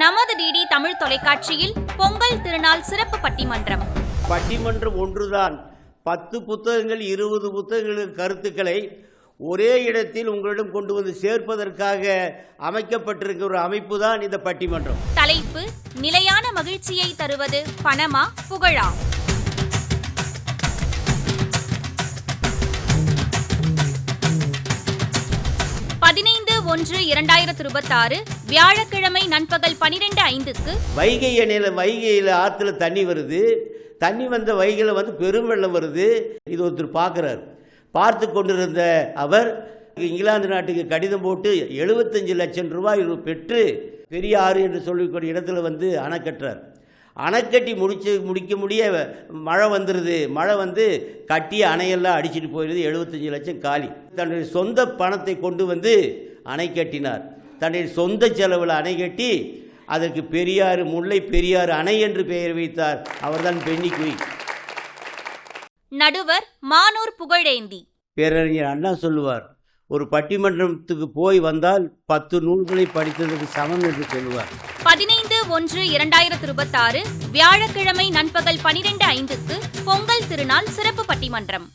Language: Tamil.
நமது டிடி தமிழ் தொலைக்காட்சியில் பொங்கல் திருநாள் சிறப்பு பட்டிமன்றம். பட்டிமன்றம் ஒன்றுதான். பத்து புத்தகங்கள் இருபது புத்தகங்களின் கருத்துக்களை ஒரே இடத்தில் உங்களிடம் கொண்டு வந்து சேர்ப்பதற்காக அமைக்கப்பட்டிருக்கிற ஒரு அமைப்பு தான் இந்த பட்டிமன்றம். தலைப்பு நிலையான மகிழ்ச்சியை தருவது பணமா புகழா? ஒன்று இரண்டாயிரத்து இருபத்தாறு வியாழக்கிழமை நண்பகல் பனிரெண்டு ஐந்துக்கு வைகை அணையில் வைகையில் ஆற்றுல தண்ணி வருது. தண்ணி வந்த வைகையில் வந்து பெரும் வெள்ளம் வருது. இது ஒருத்தர் பார்க்குறார். பார்த்து கொண்டிருந்த அவர் இங்கிலாந்து நாட்டுக்கு கடிதம் போட்டு எழுபத்தஞ்சு லட்சம் ரூபாய் பெற்று பெரியாறு என்று சொல்லக்கூடிய இடத்துல வந்து அணை கட்டுறார் அணைக்கட்டி முடிச்சு முடிக்க முடிய மழை வந்துடுது மழை வந்து கட்டிய அணையெல்லாம் அடிச்சிட்டு போயிடுது எழுபத்தஞ்சு லட்சம் காலி. தன்னுடைய சொந்த பணத்தை கொண்டு வந்து அணை கட்டினார். தன்னுடைய சொந்த செலவில் அணை கட்டி அதற்கு பெரியாறு முல்லை பெரியாறு அணை என்று பெயர் வைத்தார். அவர்தான் பெண்ணிக்குய் நடுவர் மானூர் புகழேந்தி. பேரறிஞர் அண்ணா சொல்லுவார் ஒரு பட்டிமன்றத்துக்கு போய் வந்தால் பத்து நூல்களை படித்ததற்கு சமம் என்று சொல்லுவார். பதினைந்து ஒன்று இரண்டாயிரத்து இருபத்தாறு வியாழக்கிழமை நண்பகல் பனிரெண்டு ஐந்துக்கு பொங்கல் திருநாள் சிறப்பு பட்டிமன்றம்.